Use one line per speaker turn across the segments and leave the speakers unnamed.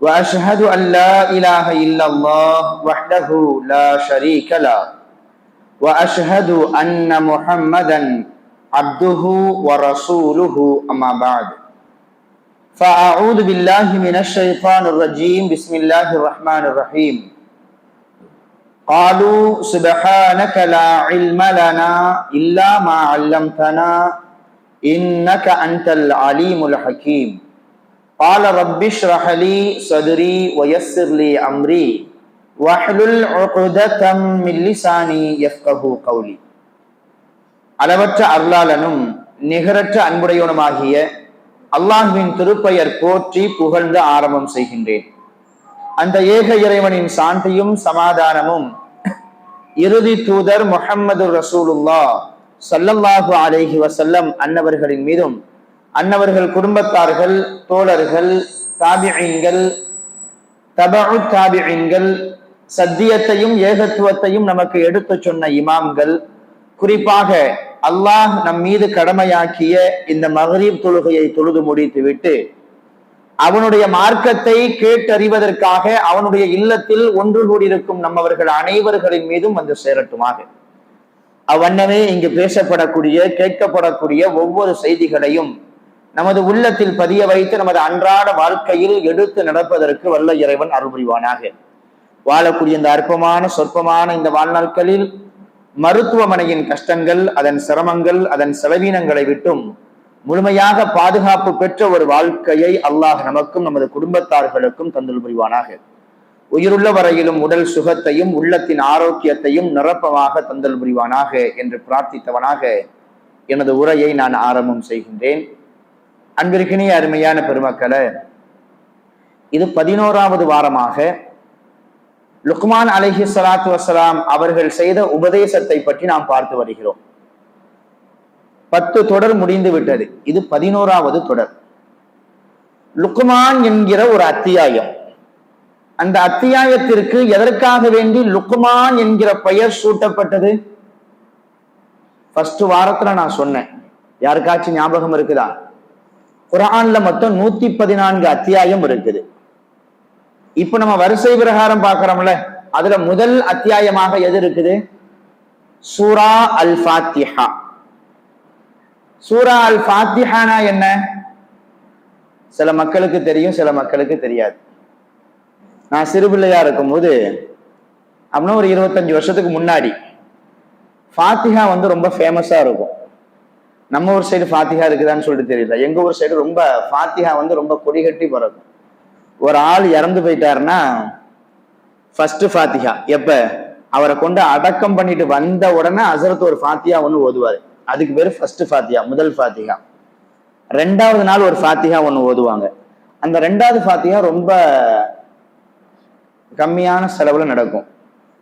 وأشهد أن لا إله إلا الله وحده لا شريك له. وأشهد أن محمدا عبده ورسوله أما بعد. فأعوذ بالله من الشيطان الرجيم. بسم الله الرحمن الرحيم. قالوا سبحانك لا علم لنا إلا ما علمتنا إنك أنت العليم الحكيم. قال رب اشرح لي صدري ويسر لي امري واحلل عقدة من لساني يفقه قولي அளவற்ற அருளாளனும் நிகரற்ற அன்புடையவனுமாகிய அல்லாஹுவின் திருப்பெயர் போற்றி புகழ்ந்து ஆரம்பம் செய்கின்றேன் அந்த ஏக இறைவனின் சாந்தியும் சமாதானமும் இறுதி தூதர் முஹம்மது ரசூலுல்லா சல்லல்லாஹு அலைஹி வசல்லம் அன்னவர்களின் மீதும் அன்னவர்கள் குடும்பத்தார்கள் தோழர்கள் தாபியங்கள் தபு தாபியங்கள் சத்தியத்தையும் ஏகத்துவத்தையும் நமக்கு எடுத்து சொன்ன இமாம்கள் குறிப்பாக அல்லாஹ் நம் மீது கடமையாக்கிய இந்த மகரீப் தொழுகையை தொழுது முடித்துவிட்டு அவனுடைய மார்க்கத்தை கேட்டறிவதற்காக அவனுடைய இல்லத்தில் ஒன்று கூடியிருக்கும் நம்மவர்கள் அனைவர்களின் மீதும் வந்து சேரட்டுமாக. அவ்வண்ணமே இங்கு பேசப்படக்கூடிய கேட்கப்படக்கூடிய ஒவ்வொரு செய்திகளையும் நமது உள்ளத்தில் பதிய வைத்து நமது அன்றாட வாழ்க்கையில் எடுத்து நடப்பதற்கு வல்ல இறைவன் அருள்புரிவானாக. வாழக்கூடிய இந்த அற்பமான சொற்பமான இந்த வாழ்நாட்களில் மருத்துவமனையின் கஷ்டங்கள் அதன் சிரமங்கள் அதன் செலவீனங்களை விட்டும் முழுமையாக பாதுகாப்பு பெற்ற ஒரு வாழ்க்கையை அல்லாஹ் நமக்கும் நமது குடும்பத்தார்களுக்கும் தந்துள் புரிவானாக. உயிருள்ள வரையிலும் உடல் சுகத்தையும் உள்ளத்தின் ஆரோக்கியத்தையும் நிரப்பமாக தந்தல் புரிவானாக என்று பிரார்த்தித்தவனாக எனது உரையை நான் ஆரம்பம் செய்கின்றேன். அன்பிற்கினிய அருமையான பெருமக்களை இது பதினோராவது வாரமாக லுக்மான் அலஹி சலாத்து வசலாம் அவர்கள் செய்த உபதேசத்தை பற்றி நாம் பார்த்து வருகிறோம். பத்து தொடர் முடிந்து விட்டது. இது பதினோராவது தொடர். லுக்மான் என்கிற ஒரு அத்தியாயம். அந்த அத்தியாயத்திற்கு எதற்காக வேண்டி லுக்மான் என்கிற பெயர் சூட்டப்பட்டது? ஃபர்ஸ்ட் வாரத்துல நான் சொன்னேன். யாருக்காச்சும் ஞாபகம் இருக்குதா? குரான்ல மொத்தம் நூத்தி பதினான்கு அத்தியாயம் இருக்குது. இப்ப நம்ம வரிசை பிரகாரம் பார்க்கிறோம்ல அதுல முதல் அத்தியாயமாக எது இருக்குது? சூரா அல் ஃபாத்திஹா சூரா அல் ஃபாத்திஹானா என்ன? சில மக்களுக்கு தெரியும் சில மக்களுக்கு தெரியாது. நான் சிறுபிள்ளையா இருக்கும் போது அப்படின்னா ஒரு இருபத்தஞ்சு வருஷத்துக்கு முன்னாடி ஃபாத்திஹா வந்து ரொம்ப ஃபேமஸா இருக்கும். நம்ம ஊர் சைடு ஃபாத்திகா இருக்குதான்னு சொல்லிட்டு தெரியல. எங்க ஊர் சைடு ரொம்ப ஃபாத்திகா வந்து ரொம்ப கொடிகட்டி பிறக்கும். ஒரு ஆள் இறந்து போயிட்டாருன்னா ஃபர்ஸ்ட் ஃபாத்திகா எப்ப? அவரை கொண்டு அடக்கம் பண்ணிட்டு வந்த உடனே அசரத்து ஒரு ஃபாத்தியா ஒன்று ஓதுவாரு. அதுக்கு பேரு ஃபர்ஸ்ட் ஃபாத்தியா முதல் ஃபாத்திஹா. ரெண்டாவது நாள் ஒரு ஃபாத்திகா ஒன்று ஓதுவாங்க. அந்த ரெண்டாவது ஃபாத்தியா ரொம்ப கம்மியான செலவுல நடக்கும்.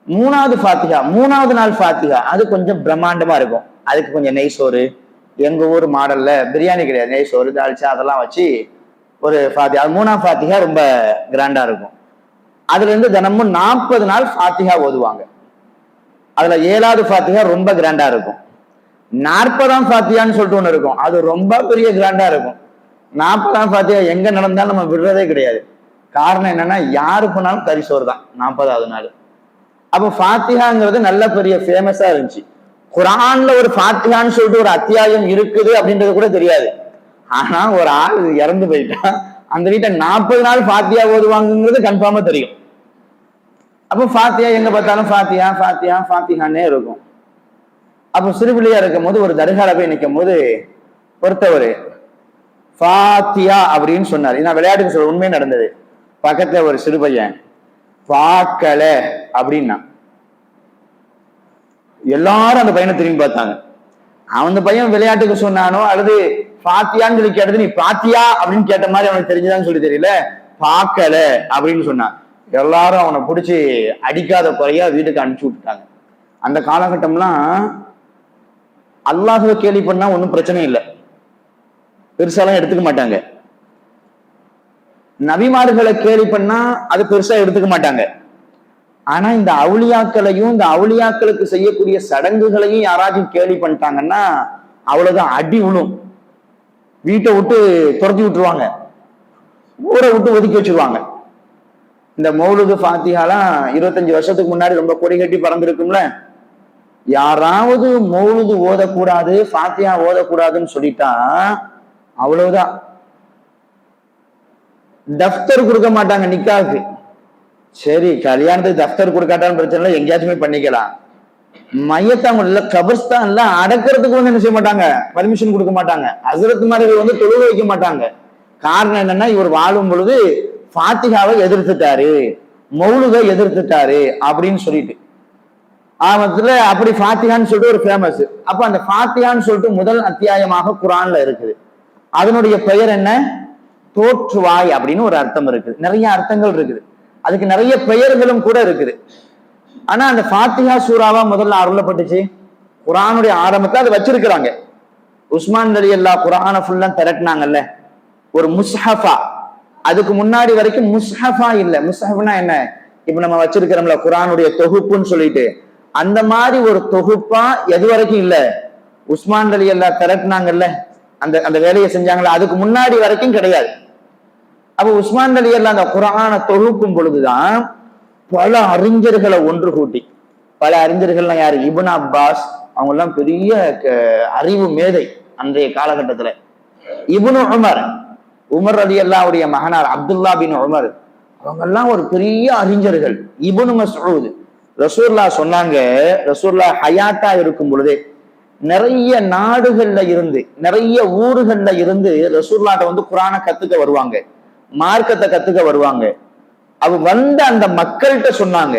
மூணாவது ஃபாத்திகா மூணாவது நாள் ஃபாத்திகா அது கொஞ்சம் பிரம்மாண்டமா இருக்கும். அதுக்கு கொஞ்சம் நெய் சோறு எங்க ஊர் மாடல்ல பிரியாணி கிடையாது. நெய் சோறு தாளிச்சா அதெல்லாம் வச்சு ஒரு ஃபாத்திஹா. மூணாம் ஃபாத்திகா ரொம்ப கிராண்டா இருக்கும். அதுல இருந்து தினமும் நாற்பது நாள் ஃபாத்திகா ஓதுவாங்க. அதுல ஏழாவது ஃபாத்திகா ரொம்ப கிராண்டா இருக்கும். நாற்பதாம் ஃபாத்தியான்னு சொல்லிட்டு ஒண்ணு இருக்கும். அது ரொம்ப பெரிய கிராண்டா இருக்கும். நாற்பதாம் ஃபாத்தியா எங்க நடந்தாலும் நம்ம விடுறதே கிடையாது. காரணம் என்னன்னா யாரு போனாலும் கறி சோறு தான் நாற்பதாவது நாள். அப்போ ஃபாத்திகாங்கிறது நல்ல பெரிய ஃபேமஸா இருந்துச்சு. குரான்ல ஒரு ஃபாத்திஹான்னு சொல்லிட்டு ஒரு அத்தியாயம் இருக்குது அப்படின்றது கூட தெரியாது. ஆனா ஒரு ஆள் இறந்து போயிட்டான் அந்த வீட்டை நாற்பது நாள் ஃபாத்தியா ஓதுவாங்கிறது கன்ஃபார்மா தெரியும். அப்போ ஃபாத்தியா எங்க பார்த்தாலும் ஃபாத்தியா ஃபாத்தியா ஃபாத்தியான்னே இருக்கும். அப்போ சிறுபிள்ளையா இருக்கும் போது ஒரு தர்கால போய் நிற்கும் போது ஒருத்தவர் ஃபாத்தியா அப்படின்னு சொன்னார். நான் விளையாட்டுக்கு சொல்ல உண்மையே நடந்தது. பக்கத்துல ஒரு சிறு பையன் பார்க்கல அப்படின்னா. எல்லாரும் அந்த பையனை திரும்பி பார்த்தாங்க. அந்த பையன் விளையாட்டுக்கு சொன்னானோ அல்லது பாத்தியான்னு சொல்லி கேட்டது நீ பாத்தியா? அப்படின்னு கேட்ட மாதிரி அவனுக்கு தெரிஞ்சுதான்னு சொல்லி தெரியல. பார்க்கல அப்படின்னு சொன்னான். எல்லாரும் அவனை பிடிச்சி அடிக்காத குறையா வீட்டுக்கு அனுப்பிச்சு விட்டுட்டாங்க. அந்த காலகட்டம்லாம் அல்லாஹுவை கேலி பண்ணா ஒன்றும் பிரச்சனை இல்லை. பெருசாலாம் எடுத்துக்க மாட்டாங்க. நபிமார்களை கேலி பண்ணா அது பெருசா எடுத்துக்க மாட்டாங்க. ஆனா இந்த அவுளியாக்களையும் இந்த அவுளியாக்களுக்கு செய்யக்கூடிய சடங்குகளையும் யாராச்சும் கேலி பண்ணிட்டாங்கன்னா அவ்வளவுதான். அடி விழும் வீட்டை விட்டு துரத்தி விட்டுருவாங்க. ஊரை விட்டு ஒதுக்கி வச்சிருவாங்க. இந்த மௌலுது ஃபாத்தியாலாம் இருபத்தஞ்சு வருஷத்துக்கு முன்னாடி ரொம்ப கொடி கட்டி பறந்துருக்கும்ல. யாராவது மௌலுது ஓதக்கூடாது ஃபாத்தியா ஓதக்கூடாதுன்னு சொல்லிட்டா அவ்வளவுதான். தஃப்தர் கொடுக்க மாட்டாங்க நிக்காவுக்கு சரி கல்யாணத்துக்கு தஃப்தர் கொடுக்காட்டாலும் பிரச்சனை இல்லை எங்கேயாச்சுமே பண்ணிக்கலாம். மையத்தாங்கல்ல கபர்ஸ்தான்ல அடக்கிறதுக்கு வந்து என்ன செய்ய மாட்டாங்க? பர்மிஷன் கொடுக்க மாட்டாங்க. அசரத் மாதிரி வந்து தொழுக வைக்க மாட்டாங்க. காரணம் என்னன்னா இவர் வாழும் பொழுது ஃபாத்திகாவை எதிர்த்துட்டாரு மௌலுக எதிர்த்துட்டாரு அப்படின்னு சொல்லிட்டு. ஆமத்துல அப்படி ஃபாத்திகான்னு சொல்லிட்டு ஒரு ஃபேமஸ் அப்ப அந்த ஃபாத்திகான்னு சொல்லிட்டு முதல் அத்தியாயமாக குரான்ல இருக்குது. அதனுடைய பெயர் என்ன? தோற்றுவாய் அப்படின்னு ஒரு அர்த்தம் இருக்குது. நிறைய அர்த்தங்கள் இருக்குது. அதுக்கு நிறைய பெயர்களும் கூட இருக்குது. ஆனா அந்த ஃபாத்திஹா சூறாவா முதல்ல அருளப்பட்டுச்சு? குரானுடைய ஆரம்பத்தை அதை வச்சிருக்கிறாங்க. உஸ்மான் அலி அல்லா குரானை ஃபுல்லா திரட்டினாங்கல்ல. ஒரு முஸ்ஹஃபா. அதுக்கு முன்னாடி வரைக்கும் முஸ்ஹஃபா இல்ல. முஸ்ஹஃப்னா என்ன? இப்ப நம்ம வச்சிருக்கிறோம்ல குரானுடைய தொகுப்புன்னு சொல்லிட்டு. அந்த மாதிரி ஒரு தொகுப்பா எது வரைக்கும் இல்ல? உஸ்மான் அலி அல்லா திரட்டினாங்கல்ல. அந்த அந்த வேலையை செஞ்சாங்களா அதுக்கு முன்னாடி வரைக்கும் கிடையாது. அப்ப உஸ்மான் அலி அல்லா அந்த குரானை தொகுக்கும் பொழுதுதான் பல அறிஞர்களை ஒன்று கூட்டி. பல அறிஞர்கள்லாம் யாரு? Ibn Abbas. அவங்க எல்லாம் பெரிய க- அறிவு மேதை அன்றைய காலகட்டத்துல. இப்னு உமர் உமர் அலி அல்லாவுடைய மகனார் அப்துல்லா பின் உமர். அவங்க எல்லாம் ஒரு பெரிய அறிஞர்கள். இபுனு மசூது. ரசூல்லா சொன்னாங்க ரசூல்லா ஹயாத்தா இருக்கும் பொழுதே நிறைய நாடுகள்ல இருந்து நிறைய ஊர்கள்ல இருந்து ரசூல்லாட்ட வந்து குரானை கத்துக்க வருவாங்க. மார்க்கத்தை கத்துக்க வருவாங்க. அவ வந்த அந்த மக்கள்கிட்ட சொன்னாங்க.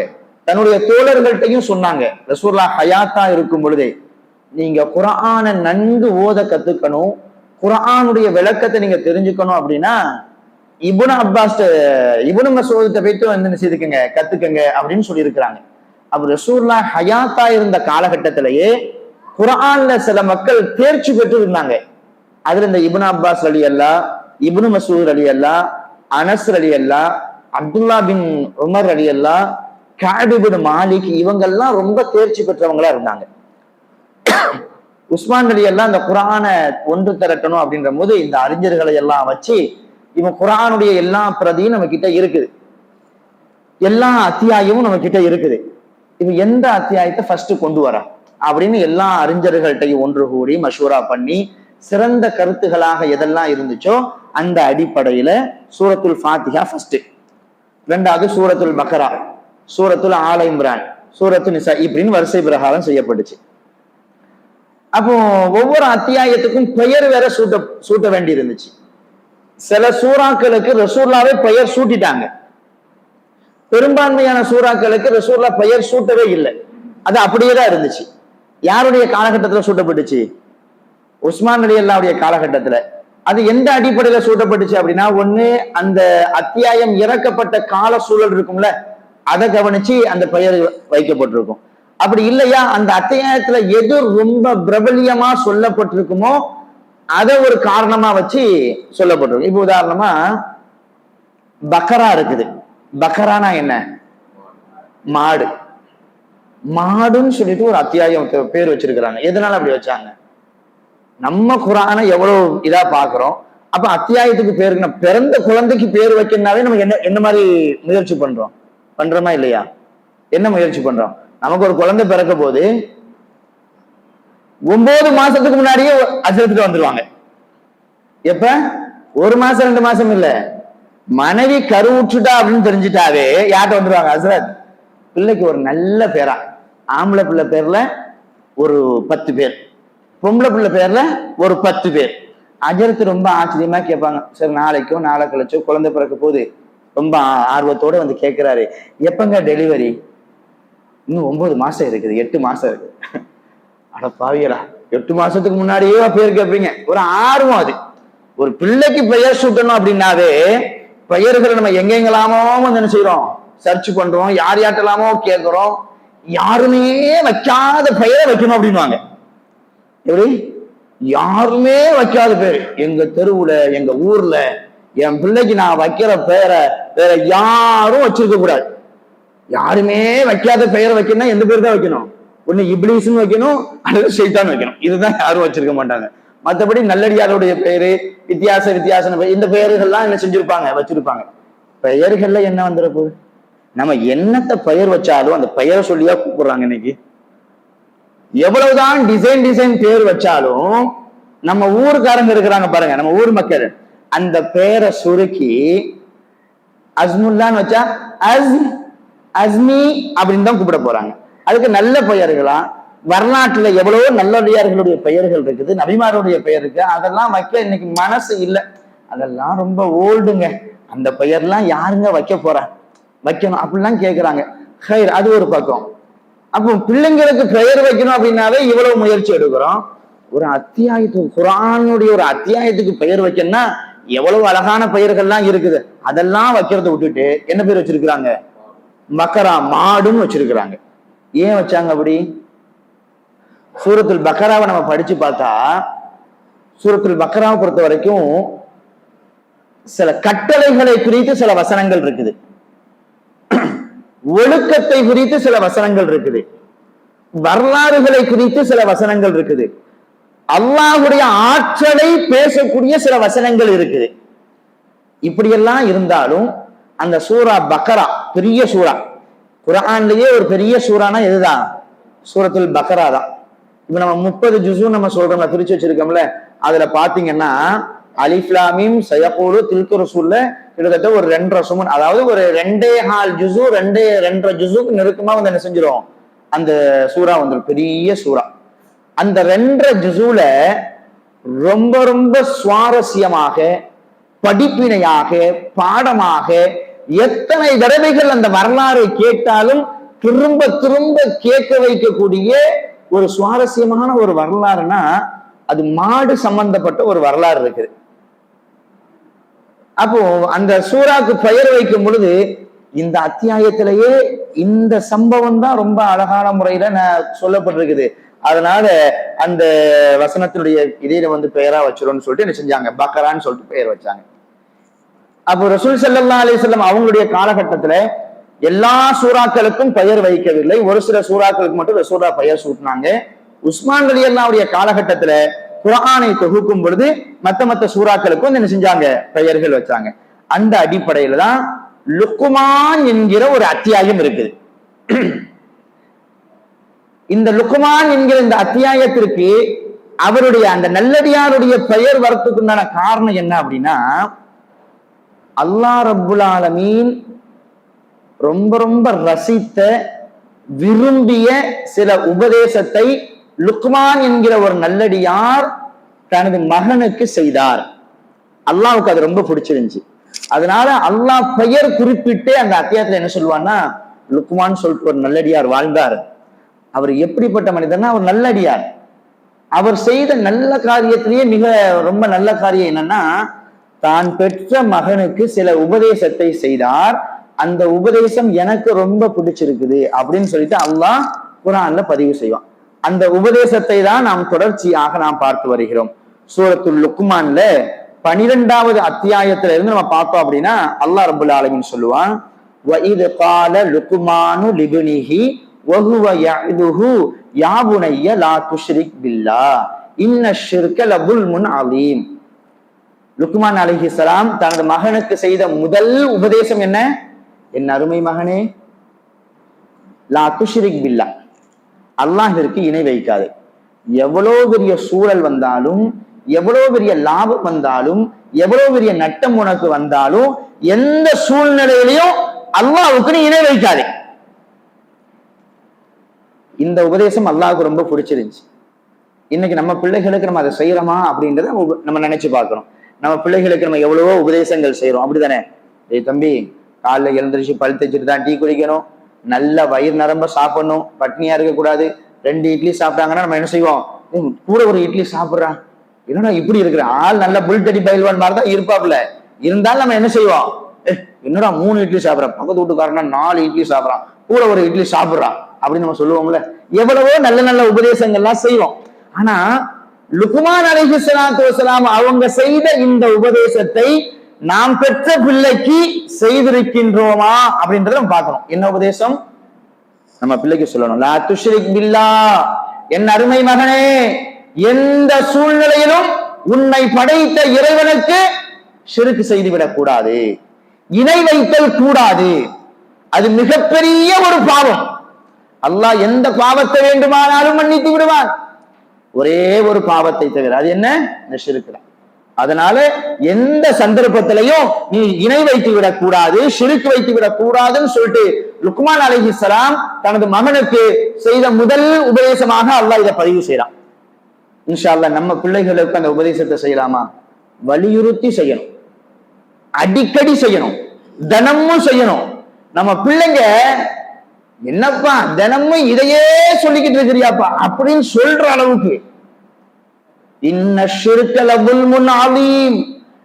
தன்னுடைய தோழர்கள்ட்டையும் சொன்னாங்க. ரசூல்லா ஹயாத்தா இருக்கும் பொழுதே நீங்க குரானை நன்கு ஓத கத்துக்கணும். குரானுடைய விளக்கத்தை நீங்க தெரிஞ்சுக்கணும் அப்படின்னா இபுன அப்பாஸ் இபுனு மசோதத்தை போயிட்டு வந்து என்ன செய்துக்கங்க கத்துக்கங்க அப்படின்னு சொல்லியிருக்கிறாங்க. அப்ப ரசூல்லா ஹயாத்தா இருந்த காலகட்டத்திலேயே குரான்ல சில மக்கள் தேர்ச்சி பெற்று இருந்தாங்க அதுல இந்த இப்னு அப்பாஸ் அலி அல்லா இபுனு மசூத் அலி அல்லா அனஸ் அலி அல்லா அப்துல்லா பின் உமர் அலி அல்லா காபிபின் மாலிக் இவங்கெல்லாம் ரொம்ப தேர்ச்சி பெற்றவங்களா இருந்தாங்க. உஸ்மான் அலி எல்லாம் இந்த குரானை ஒன்று திரட்டணும் அப்படின்ற போது இந்த அறிஞர்களை எல்லாம் வச்சு இவன் குரானுடைய எல்லா பிரதியும் நம்ம கிட்ட இருக்குது. எல்லா அத்தியாயமும் நம்ம கிட்ட இருக்குது. இவன் எந்த அத்தியாயத்தை ஃபர்ஸ்ட் கொண்டு வரா? அப்படின்னு எல்லா அறிஞர்கள்ட்டையும் ஒன்று கூடி மஷூரா பண்ணி சிறந்த கருத்துகளாக எதெல்லாம் இருந்துச்சோ அந்த அடிப்படையில சூரத்துல் ஃபாத்திஹா ஃபர்ஸ்ட் ரெண்டாவது சூரத்துல் பக்ரா சூரத்துல் ஆல இம்ரான் சூரத்து நிசா இப்படின்னு வரிசை பிரகாரம் செய்யப்பட்டுச்சு. அப்போ ஒவ்வொரு அத்தியாயத்துக்கும் பெயர் வேற சூட்ட சூட்ட வேண்டி இருந்துச்சு சில சூறாக்களுக்கு ரசூல்லாவே பெயர் சூட்டிட்டாங்க. பெரும்பான்மையான சூறாக்களுக்கு ரசூல்லா பெயர் சூட்டவே இல்லை. அது அப்படியே தான் இருந்துச்சு. யாருடைய காலகட்டத்துல சூட்டப்பட்டுச்சு? உஸ்மான் அலி அல்லாவுடைய காலகட்டத்துல. அது எந்த அடிப்படையில சூட்டப்பட்டுச்சு அப்படின்னா ஒண்ணு அந்த அத்தியாயம் இறக்கப்பட்ட கால சூழல் இருக்கும்ல அதை கவனிச்சு அந்த பெயர் வைக்கப்பட்டிருக்கும். அப்படி இல்லையா அந்த அத்தியாயத்துல எது ரொம்ப பிரபலியமா சொல்லப்பட்டிருக்குமோ அதை ஒரு காரணமா வச்சு சொல்லப்பட்டிருக்கும். இப்ப உதாரணமா பக்கரா இருக்குது. பக்கரானா என்ன? மாடு. மாடுன்னு சொல்லிட்டு ஒரு அத்தியாயம் பேர் வச்சிருக்கிறாங்க. எதனால அப்படி வச்சாங்க? நம்ம குரானை எவ்வளவு இதா பாக்குறோம் அப்ப அத்தியாயத்துக்கு பேருக்கு நம்ம பிறந்த குழந்தைக்கு பேர் வைக்கணும்னாவே நம்ம என்ன என்ன மாதிரி முயற்சி பண்றோம்? பண்றோமா இல்லையா? என்ன முயற்சி பண்றோம்? நமக்கு ஒரு குழந்தை பிறக்க போது ஒன்பது மாசத்துக்கு முன்னாடியே அசரத்துக்கு வந்துருவாங்க. எப்ப? ஒரு மாசம் ரெண்டு மாசம் இல்ல. மனைவி கருவுற்றுட்டா அப்படின்னு தெரிஞ்சுட்டாவே யார்கிட்ட வந்துருவாங்க? அசரத். பிள்ளைக்கு ஒரு நல்ல பேரா. ஆம்பளை பிள்ளை பேர்ல ஒரு பத்து பேர். பொம்பளை பிள்ளை பேர்ல ஒரு பத்து பேர். அஜரத்து ரொம்ப ஆச்சரியமா கேட்பாங்க. சரி நாளைக்கோ நாளை கழிச்சோ குழந்தை பிறக்க போகுது. ரொம்ப ஆர்வத்தோட வந்து கேட்கிறாரு. எப்பங்க டெலிவரி? இன்னும் ஒன்பது மாசம் இருக்குது. எட்டு மாசம் இருக்கு. அட பாவியலா எட்டு மாசத்துக்கு முன்னாடியே பேர் கேட்பீங்க. ஒரு ஆர்வம் அது. ஒரு பிள்ளைக்கு பெயர் சூட்டணும் அப்படின்னாவே பெயர்களை நம்ம எங்கெங்கெல்லாமோ வந்து என்ன செய்யறோம் சர்ச் பண்றோம். யார் யார்ட்டலாமோ கேட்கிறோம். யாருமே வைக்காத பெயரை வைக்கணும் அப்படின்வாங்க எப்படி? யாருமே வைக்காத பேர். எங்க தெருவுல எங்க ஊர்ல என் பிள்ளைக்கு நான் வைக்கிற பெயரை வேற யாரும் வச்சிருக்க கூடாது. யாருமே வைக்காத பெயரை வைக்கணும்னா எந்த பேர் தான் வைக்கணும்? ஒண்ணு இப்ளீஸ்னு வைக்கணும் அல்லது ஷைத்தான் வைக்கணும். இதுதான் யாரும் வச்சிருக்க மாட்டாங்க. மத்தபடி நல்லடியாருடைய பெயரு வித்தியாச வித்தியாச இந்த பெயர்கள்லாம் என்ன செஞ்சிருப்பாங்க? வச்சிருப்பாங்க. பெயர்கள்ல என்ன வந்துட போகுது? நம்ம என்னத்தை பெயர் வச்சாலும் அந்த பெயரை சொல்லியா கூப்பிடுறாங்க இன்னைக்கு. எவ்வளவுதான் டிசைன் டிசைன் பேர் வச்சாலும் நம்ம ஊருக்காரங்க இருக்கிறாங்க பாருங்க நம்ம ஊர் மக்கள். அந்த பேரை சுருக்கி அஸ்முல்லான்னு வச்சா அஸ் அஸ்மி அப்படின்னு தான் கூப்பிட போறாங்க. அதுக்கு நல்ல பெயர்களா? வரலாற்றுல எவ்வளவோ நல்லடியார்களுடைய பெயர்கள் இருக்குது நபிமாருடைய பெயர் இருக்கு. அதெல்லாம் வைக்க இன்னைக்கு மனசு இல்லை. அதெல்லாம் ரொம்ப ஓல்டுங்க. அந்த பெயர்லாம் யாருங்க வைக்க போறா? வைக்கணும் அப்படிலாம் கேக்குறாங்க. ஹைர் அது ஒரு பக்கம். அப்போ பிள்ளைங்களுக்கு பெயர் வைக்கணும் அப்படின்னாவே இவ்வளவு முயற்சி எடுக்கிறோம். ஒரு அத்தியாயத்துக்கு குரானுடைய ஒரு அத்தியாயத்துக்கு பெயர் வைக்கணும்னா எவ்வளவு அழகான பெயர்கள்லாம் இருக்குது. அதெல்லாம் வைக்கிறத விட்டுட்டு என்ன பேர் வச்சிருக்கிறாங்க? மக்கரா மாடுன்னு வச்சிருக்கிறாங்க. ஏன் வச்சாங்க அப்படி? சூரத்தில் பக்கராவை நம்ம படிச்சு பார்த்தா சூரத்தில் பக்கராவை பொறுத்த வரைக்கும் சில கட்டளைகளை குறித்து சில வசனங்கள் இருக்குது. ஒழுக்கத்தை குறித்து சில வசனங்கள் இருக்குது. வரலாறுகளை குறித்து சில வசனங்கள் இருக்குது. அல்லாஹுடைய ஆற்றலை பேசக்கூடிய சில வசனங்கள் இருக்குது. இப்படியெல்லாம் இருந்தாலும் அந்த சூரா பக்கரா பெரிய சூரா. குரான்லயே ஒரு பெரிய சூறானா எதுதான் சூரத்துல் பக்கரா தான். இப்ப நம்ம முப்பது ஜுசு நம்ம சொல்றோம்ல பிரிச்சு வச்சிருக்கோம்ல அதுல பாத்தீங்கன்னா அலிஃப்லாமீம் சயகூலு தில்கு ரசூல்ல கிட்டத்தட்ட ஒரு ரெண்டரை சுமன் அதாவது ஒரு ரெண்டே ஹால் ஜுசு ரெண்டே ரெண்டரை ஜுசுக்கு நெருக்கமா வந்து என்ன செஞ்சிடும் அந்த சூறா வந்துடும் பெரிய சூறா. அந்த ரெண்டரை ஜுசுல ரொம்ப ரொம்ப சுவாரஸ்யமாக படிப்பினையாக பாடமாக எத்தனை தடவைகள் அந்த வரலாறை கேட்டாலும் திரும்ப திரும்ப கேட்க வைக்கக்கூடிய ஒரு சுவாரஸ்யமான ஒரு வரலாறுனா அது மாடு சம்பந்தப்பட்ட ஒரு வரலாறு இருக்குது. அப்போ அந்த சூறாக்கு பெயர் வைக்கும் பொழுது இந்த அத்தியாயத்திலேயே இந்த சம்பவம் தான் ரொம்ப அழகான முறையில நான் சொல்லப்பட்டிருக்குது. அதனால அந்த வசனத்தினுடைய இதையில வந்து பெயரா வச்சிரும்னு சொல்லிட்டு என்ன செஞ்சாங்க? பக்கரான்னு சொல்லிட்டு பெயர் வச்சாங்க. அப்போ ரசூல் சல்லா அலிஸ்லாம் அவங்களுடைய காலகட்டத்துல எல்லா சூறாக்களுக்கும் பெயர் வைக்கவில்லை. ஒரு சில சூறாக்களுக்கு மட்டும் ரசூலா பெயர் சூட்டினாங்க. உஸ்மான் அலி அல்லாவுடைய காலகட்டத்துல குரானை தொகுக்கும் பொழுது மத்த மத்த சூறாக்களுக்கும் என்ன செஞ்சாங்க? பெயர்கள் வச்சாங்க. அந்த அடிப்படையில தான் லுக்குமான் என்கிற ஒரு அத்தியாயம் இருக்குது. இந்த லுக்குமான் என்கிற இந்த அத்தியாயத்திற்கு அவருடைய அந்த நல்லடியாருடைய பெயர் வரத்துக்குண்டான காரணம் என்ன அப்படின்னா அல்லாஹ் ரப்புல் ஆலமீன் ரொம்ப ரொம்ப ரசித்த விரும்பிய சில உபதேசத்தை லுக்மான் என்கிற ஒரு நல்லடியார் தனது மகனுக்கு செய்தார். அல்லாவுக்கு அது ரொம்ப பிடிச்சிருந்துச்சு. அதனால அல்லாஹ் பெயர் குறிப்பிட்டு அந்த அத்தியாயத்துல என்ன சொல்லுவான்னா லுக்மான் சொல்லிட்டு ஒரு நல்லடியார் வாழ்ந்தார். அவர் எப்படிப்பட்ட மனிதர்னா அவர் நல்லடியார். அவர் செய்த நல்ல காரியத்திலேயே மிக ரொம்ப நல்ல காரியம் என்னன்னா தான் பெற்ற மகனுக்கு சில உபதேசத்தை செய்தார். அந்த உபதேசம் எனக்கு ரொம்ப பிடிச்சிருக்குது அப்படின்னு சொல்லிட்டு அல்லாஹ் குரான்ல பதிவு செய்வான். அந்த உபதேசத்தை தான் நாம் தொடர்ச்சியாக நாம் பார்த்து வருகிறோம். சூரத்துல் லுக்குமான்ல பனிரெண்டாவது அத்தியாயத்துல இருந்து நம்ம பார்த்தோம் அப்படின்னா அல்லா ரபுல் ஆலமின் சொல்லுவான் வயிது கால லுக்குமானு லிபுனிஹி வகுவ யதுஹு யாபுனைய லா துஷ்ரிக் பில்லா இன்ன ஷிர்க லபுல் முன் அலீம் லுக்குமான் தனது மகனுக்கு செய்த முதல் உபதேசம் என்ன? என் அருமை மகனே லா துஷ்ரிக் பில்லா. அல்லாஹிற்கு இணை வைக்காது. எவ்வளவு பெரிய சூழல் வந்தாலும் எவ்வளவு பெரிய லாபம் வந்தாலும் எவ்வளவு பெரிய நட்டம் உனக்கு வந்தாலும் எந்த சூழ்நிலையிலையும் அல்லாவுக்கு நீ இணை வைக்காதே. இந்த உபதேசம் அல்லாவுக்கு ரொம்ப பிடிச்சிருந்துச்சு. இன்னைக்கு நம்ம பிள்ளைகளுக்கு நம்ம அதை செய்யறோமா அப்படின்றத நம்ம நினைச்சு பார்க்கணும். நம்ம பிள்ளைகளுக்கு நம்ம எவ்வளவோ உபதேசங்கள் செய்யறோம் அப்படிதானே ஏய் தம்பி காலைல எழுந்திரிச்சு பல் வச்சுட்டு தான் டீ குடிக்கணும். நல்ல வயிறு நிரம்ப சாப்பிடணும். பட்னியா இருக்கக்கூடாது. ரெண்டு இட்லி சாப்பிட்டாங்கன்னா நம்ம என்ன செய்வோம்? கூட ஒரு இட்லி சாப்பிட்றான் என்னடா இப்படி இருக்கிற? ஆள் நல்ல புல்டடி பயில்வான் மாதிரி தான் இருப்பாப்புல. இருந்தாலும் நம்ம என்ன செய்வோம்? என்னடா மூணு இட்லி சாப்பிட்றான் பக்கத்து வீட்டுக்காரனா நாலு இட்லி சாப்பிட்றான். கூட ஒரு இட்லி சாப்பிட்றான் அப்படின்னு நம்ம சொல்லுவோம்ல. எவ்வளவோ நல்ல நல்ல உபதேசங்கள்லாம் செய்வோம். ஆனா லுக்குமான் அலிஹிஸ்லாத்து அவங்க செய்த இந்த உபதேசத்தை நாம் பெற்ற பிள்ளைக்கு செய்திருக்கின்றோமா அப்படின்றத நம்ம பார்க்கணும். என்ன உபதேசம்? நம்ம பிள்ளைக்கு சொல்லணும். லா துஷ்ரிக் பில்லா. என் அருமை மகனே எந்த சூழ்நிலையிலும் உன்னை படைத்த இறைவனுக்கு சிறுக்கு செய்துவிடக் கூடாது இணை வைத்தல் கூடாது. அது மிகப்பெரிய ஒரு பாவம். அல்லாஹ் எந்த பாவத்தை வேண்டுமானாலும் மன்னித்து விடுவான். ஒரே ஒரு பாவத்தை தவிர அது என்ன? இந்த அதனால எந்த சந்தர்ப்பத்திலையும் நீ இணை வைத்து விடக் கூடாது சிறுக்கு வைத்து விடக் கூடாதுன்னு சொல்லிட்டு லுக்மான் அலைஹிஸ்ஸலாம் தனது மகனுக்கு செய்த முதல் உபதேசமாக அல்லாஹ் இதை பதிவு செய்யறான் இன்ஷா அல்லாஹ் நம்ம பிள்ளைகளுக்கு அந்த உபதேசத்தை செய்யலாமா? வலியுறுத்தி செய்யணும். அடிக்கடி செய்யணும். தினமும் செய்யணும். நம்ம பிள்ளைங்க என்னப்பா தினமும் இதையே சொல்லிக்கிட்டு இருக்கிறியாப்பா அப்படின்னு சொல்ற அளவுக்கு இன்ன ஷிருக்கல புல்முன் ஆலீம்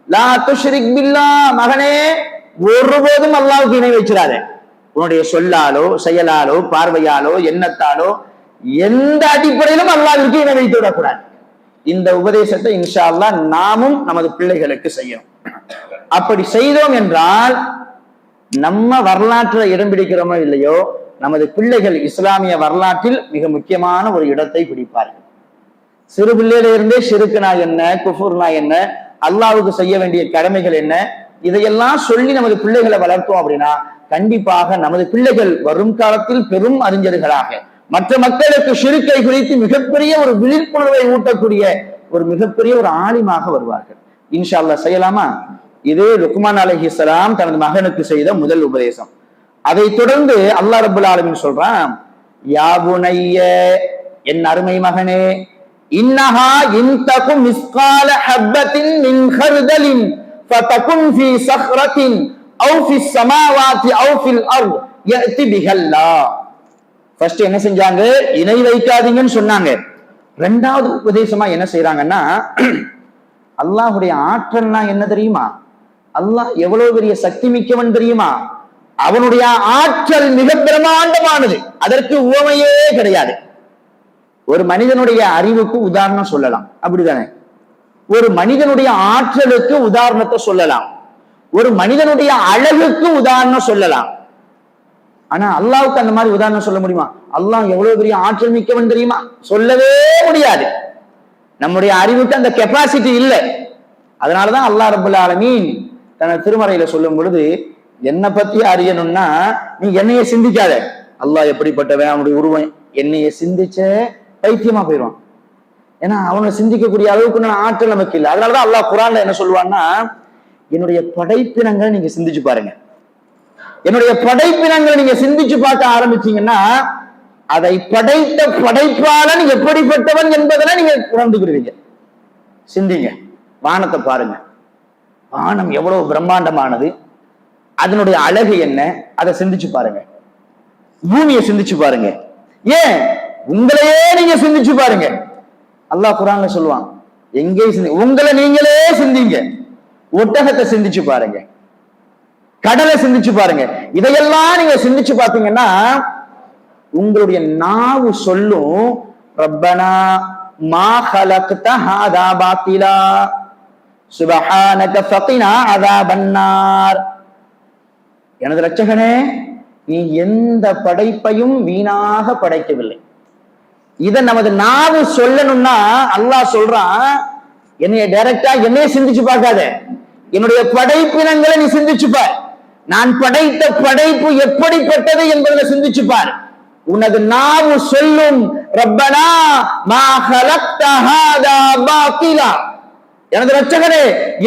லா துஷ்ரிக் பில்லா. மகனே ஒருபோதும் அல்லாவுக்கு இணை வச்சிடாத உன்னுடைய சொல்லாலோ செயலாலோ பார்வையாலோ எண்ணத்தாலோ எந்த அடிப்படையிலும் அல்லாவிற்கு இணை வைத்து விடக்கூடாது. இந்த உபதேசத்தை இன்ஷா நாமும் நமது பிள்ளைகளுக்கு செய்யணும். அப்படி செய்தோம் என்றால் நம்ம வரலாற்றை இடம் பிடிக்கிறோமோ இல்லையோ நமது பிள்ளைகள் இஸ்லாமிய வரலாற்றில் மிக முக்கியமான ஒரு இடத்தை பிடிப்பார்கள். சிறு பிள்ளையில இருந்தே சிறுக்குனா என்ன குஃபூர்னா என்ன அல்லாவுக்கு செய்ய வேண்டிய கடமைகள் என்ன இதையெல்லாம் சொல்லி நமது பிள்ளைகளை வளர்த்தோம் அப்படின்னா கண்டிப்பாக நமது பிள்ளைகள் வரும் காலத்தில் பெரும் அறிஞர்களாக. மற்ற மக்களுக்கு சிறுக்கை குறித்து மிகப்பெரிய ஒரு விழிப்புணர்வை ஊட்டக்கூடிய ஒரு மிகப்பெரிய ஒரு ஆலிமாக வருவார்கள். இன்ஷா அல்லாஹ் செய்யலாமா? இது லுக்மான் இஸ்லாம் தனது மகனுக்கு செய்த முதல் உபதேசம். அதை தொடர்ந்து அல்லா ரபுல் சொல்றான் யாபுனைய என் அருமை மகனே இன்னஹா இன்தகு மிஸ்கால ஹப்பத்தின் மின் ஹர்தலின் ஃபதகுன் ஃபி சஹ்ரத்தின் அவு ஃபி ஸமாவாத்தி அவு ஃபில் அர்த் யஅதி பிஹல்லா. ஃபர்ஸ்ட் என்ன செஞ்சாங்க? இணை வைக்காதீங்கன்னு சொன்னாங்க. ரெண்டாவது உபதேசமா என்ன செய்யறாங்கன்னா அல்லாஹுடைய ஆற்றல்னா என்ன தெரியுமா? அல்லாஹ் எவ்வளவு பெரிய சக்தி மிக்கவன் தெரியுமா? அவனுடைய ஆற்றல் மிக பிரமாண்டமானது. அதற்கு உவமையே கிடையாது. ஒரு மனிதனுடைய அறிவுக்கு உதாரணம் சொல்லலாம். அப்படிதானே? ஒரு மனிதனுடைய ஆற்றலுக்கு உதாரணத்தை சொல்லலாம். ஒரு மனிதனுடைய அழகுக்கு உதாரணம் சொல்லலாம். ஆனா அல்லாவுக்கு அந்த மாதிரி உதாரணம் சொல்ல முடியுமா? அல்லாஹ் எவ்வளவு பெரிய ஆற்றல் மிக்கவன் தெரியுமா? சொல்லவே முடியாது. நம்முடைய அறிவுக்கு அந்த கெப்பாசிட்டி இல்லை. அதனாலதான் அல்லாஹ் ரபுல்ல ஆலமீன் தனது திருமறையில சொல்லும் பொழுது என்னை பத்தி அறியணும்னா நீ என்னைய சிந்திக்காத. அல்லாஹ் எப்படிப்பட்டவன்? அவனுடைய உருவம் என்னைய சிந்திச்ச பைத்தியமா போயிடுவான். ஏன்னா அவனை சிந்திக்கக்கூடிய அளவுக்கு நான் ஆற்றல் நமக்கு இல்லை. அதனாலதான் அல்லாஹ் குரான்ல என்ன சொல்லுவான்னா என்னுடைய படைப்பினங்களை நீங்க சிந்திச்சு பாருங்க. என்னுடைய படைப்பினங்களை நீங்க சிந்திச்சு பார்க்க ஆரம்பிச்சீங்கன்னா அதை படைத்த படைப்பாளன் எப்படிப்பட்டவன் என்பதனை நீங்க உணர்ந்துக்கிடுவீங்க சிந்திங்க. வானத்தை பாருங்க. வானம் எவ்வளவு பிரம்மாண்டமானது. அதனுடைய அழகு என்ன? அதை சிந்திச்சு பாருங்க. பூமியை சிந்திச்சு பாருங்க. ஏன்? உங்களையே நீங்க சிந்திச்சு பாருங்க. அல்லாஹ் குரான்ல சொல்லுவான் எங்கே சிந்தி உங்களை நீங்களே சிந்திங்க. ஒட்டகத்தை சிந்திச்சு பாருங்க. கடலை சிந்திச்சு பாருங்க. இதையெல்லாம் நீங்க சிந்திச்சு பாத்தீங்கன்னா உங்களுடைய நாவு சொல்லும் ரப்பனா மா ஹலக்த ஹாதா பாத்திலா. சுபஹானக ஃபகினா அதாபன்னார் எனது ரட்சகனே நீ எந்த படைப்பையும் வீணாக படைக்கவில்லை. இதை நமது நாவு சொல்லணும்னா அல்லாஹ் சொல்றான் என்னைய டைரக்டா என்னைய சிந்திச்சு பார்க்காத. என்னுடைய படைப்பினங்களை நீ சிந்திச்சுப்பார் நான் படைத்த படைப்பு எப்படிப்பட்டது என்பதை சிந்திச்சுப்பார் உனது நாவு சொல்லும் ரப்பனா மா பாத்திலா. எனது ரச்சகரே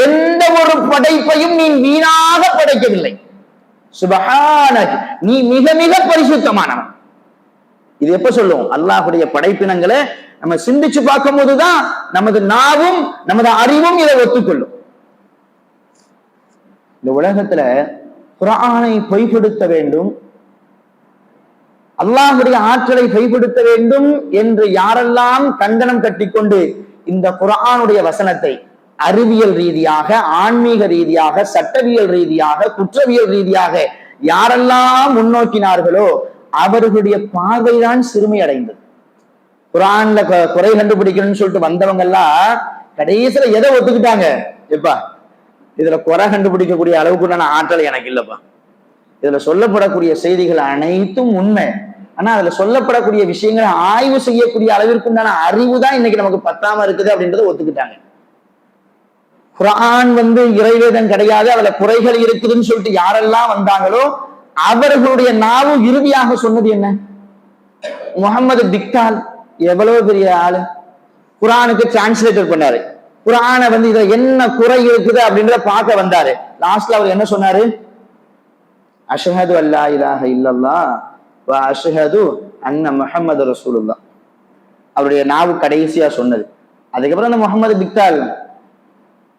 எந்த ஒரு படைப்பையும் நீ வீணாக படைக்கவில்லை. சுபஹானக் நீ மிக மிக பரிசுத்தமானவன். இது எப்ப சொல்லும் அல்லாஹுடைய படைப்பினங்களை நம்ம சிந்திச்சு பார்க்கும் போதுதான் நமது நாவும் நமது அறிவும் இதை ஒத்துக்கொள்ளும். இந்த உலகத்துல குரானை பொய்படுத்த வேண்டும் அல்லாஹுடைய ஆற்றலை பொய்படுத்த வேண்டும் என்று யாரெல்லாம் கண்டனம் கட்டிக்கொண்டு இந்த குரானுடைய வசனத்தை அறிவியல் ரீதியாக ஆன்மீக ரீதியாக சட்டவியல் ரீதியாக குற்றவியல் ரீதியாக யாரெல்லாம் முன்னோக்கினார்களோ அவர்களுடைய பார்வைதான் சிறுமை அடைந்தது குரான்ல குறை கண்டுபிடிக்கணும்னு சொல்லிட்டு வந்தவங்க எல்லாம் கடைசியில எதை ஒத்துக்கிட்டாங்க? எப்பா இதுல குறை கண்டுபிடிக்கக்கூடிய அளவுக்குண்டான ஆற்றல் எனக்கு இல்லப்பா. இதுல சொல்லப்படக்கூடிய செய்திகள் அனைத்தும் உண்மை. ஆனா அதுல சொல்லப்படக்கூடிய விஷயங்களை ஆய்வு செய்யக்கூடிய அளவிற்குண்டான அறிவு தான் இன்னைக்கு நமக்கு பத்தாம இருக்குது அப்படின்றத ஒத்துக்கிட்டாங்க. குரான் வந்து இறைவேதம் கிடையாது அதுல குறைகள் இருக்குதுன்னு சொல்லிட்டு யாரெல்லாம் வந்தாங்களோ அவர்களுடைய நாவு இறுதியாக சொன்னது என்ன? முகமது திக்தால் எவ்வளவு பெரிய ஆளு? குரானுக்கு டிரான்ஸ்லேட்டர் பண்ணாரு. குரானை வந்து இதுல என்ன குறை இருக்குது அப்படின்றத பார்க்க வந்தாரு. லாஸ்ட்ல அவர் என்ன சொன்னாரு? அஷஹது அல்லா இலாஹ இல்லல்லா அஷஹது அண்ண முகமது ரசூலுல்லா அவருடைய நாவு கடைசியா சொன்னது. அதுக்கப்புறம் அந்த முகமது பிக்தால்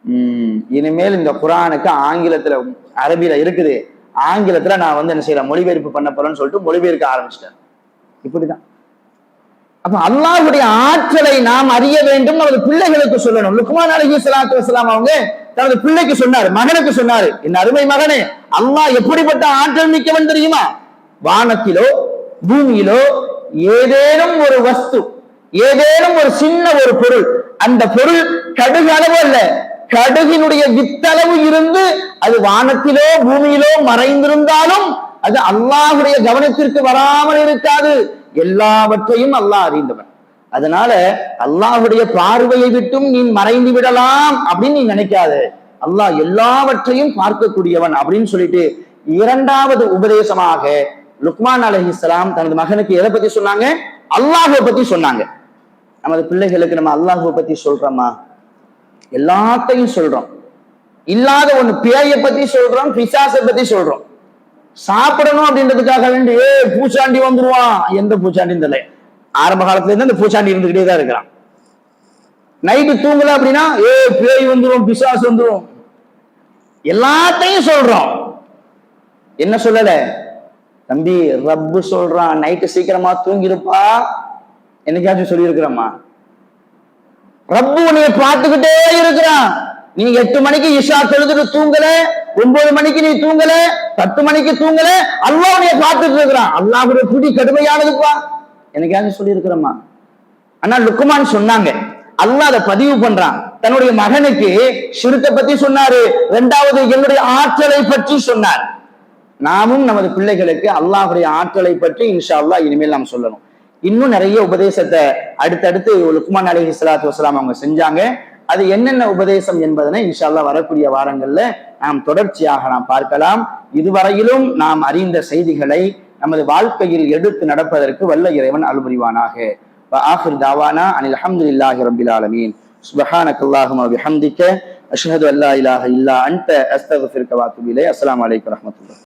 உம் இனிமேல் இந்த குரானுக்கு ஆங்கிலத்துல அரபியில இருக்குது. ஆங்கிலத்துல நான் வந்து என்ன செய்யறேன் மொழிபெயர்ப்பு பண்ண போறேன்னு சொல்லிட்டு மொழிபெயர்க்க ஆரம்பிச்சிட்டேன். இப்படிதான். அப்ப அல்லாஹுடைய ஆற்றலை நாம் அறிய வேண்டும் நமது பிள்ளைகளுக்கு சொல்லணும். லுக்மான் அலஹி சலாத்து வசலாம் அவங்க தனது பிள்ளைக்கு சொன்னார் மகனுக்கு சொன்னாரு. என் அருமை மகனே அல்லாஹ் எப்படிப்பட்ட ஆற்றல் மிக்கவன் தெரியுமா? வானத்திலோ பூமியிலோ ஏதேனும் ஒரு வஸ்து ஏதேனும் ஒரு சின்ன ஒரு பொருள் அந்த பொருள் கடுகு அளவு அல்ல. கடுகினுடைய வித்தளவு இருந்து அது வானத்திலோ பூமியிலோ மறைந்திருந்தாலும் அது அல்லாஹுடைய கவனத்திற்கு வராமல் இருக்காது. எல்லாவற்றையும் அல்லாஹ் அறிந்தவன். அதனால அல்லாஹுடைய பார்வையை விட்டும் நீ மறைந்து விடலாம் அப்படின்னு நீ நினைக்காத. அல்லாஹ் எல்லாவற்றையும் பார்க்கக்கூடியவன் அப்படின்னு சொல்லிட்டு இரண்டாவது உபதேசமாக லுக்மான் இஸ்லாம் தனது மகனுக்கு எதை பத்தி சொன்னாங்க? அல்லாஹுவை பத்தி சொன்னாங்க. நமது பிள்ளைகளுக்கு நம்ம அல்லாஹுவை பத்தி சொல்றோமா? எல்லாத்தையும் சொல்றோம். இல்லாத ஒண்ணு பேயை பத்தி சொல்றோம் பிசாசை பத்தி சொல்றோம். சாப்பிடணும் அப்படின்றதுக்காக வேண்டி ஏ பூச்சாண்டி வந்துருவான். எந்த பூச்சாண்டின்னு தெரியல. ஆரம்ப காலத்துல இருந்து அந்த பூச்சாண்டி இருந்துகிட்டே தான் இருக்கிறான். நைட்டு தூங்கல அப்படின்னா ஏ பேய் வந்துடும் பிசாசு வந்துரும். எல்லாத்தையும் சொல்றோம். என்ன சொல்லல? தம்பி ரப்பு சொல்றான். நைட்டு சீக்கிரமா தூங்கிருப்பா என்னைக்காச்சும் சொல்லியிருக்கிறோமா ரப்பு உன்னை பார்த்துக்கிட்டே இருக்கிறான். நீ எட்டு மணிக்கு இஷா தொழுதுட்டு தூங்கல ஒன்பது மணிக்கு நீ தூங்கல பத்து மணிக்கு தூங்கல அல்லாஹ் உன்னைய பார்த்துட்டு இருக்கிறான். அல்லாவுடைய புடி கடுமையானதுப்பா. என்னைக்காச்சும் சொல்லியிருக்கிறோமா ஆனா லுக்குமான் சொன்னாங்க. அல்லாஹ் அதை பதிவு பண்றான். தன்னுடைய மகனுக்கு ஷிருக்க பத்தி சொன்னாரு. ரெண்டாவது என்னுடைய ஆற்றலை பற்றி சொன்னார். நாமும் நமது பிள்ளைகளுக்கு அல்லாஹுடைய ஆற்றலை பற்றி இன்ஷா அல்லாஹ் இனிமேல் நாம் சொல்லணும். இன்னும் நிறைய உபதேசத்தை அடுத்தடுத்து லுக்மான் அலைஹி ஸலாத்து வஸலாம் அவங்க செஞ்சாங்க அது என்னென்ன உபதேசம் என்பதனை இன்ஷா அல்லாஹ் வரக்கூடிய வாரங்கள்ல நாம் தொடர்ச்சியாக நாம் பார்க்கலாம் இதுவரையிலும் நாம் அறிந்த செய்திகளை நமது வாழ்க்கையில் எடுத்து நடப்பதற்கு வல்ல இறைவன் அருள்புரிவானாக وآخر دعوانا عن الحمد لله رب العالمين سبحانك اللهم وبحمدك أشهد أن لا إله إلا أنت أستغفرك وأتوب إليك السلام عليكم ورحمة الله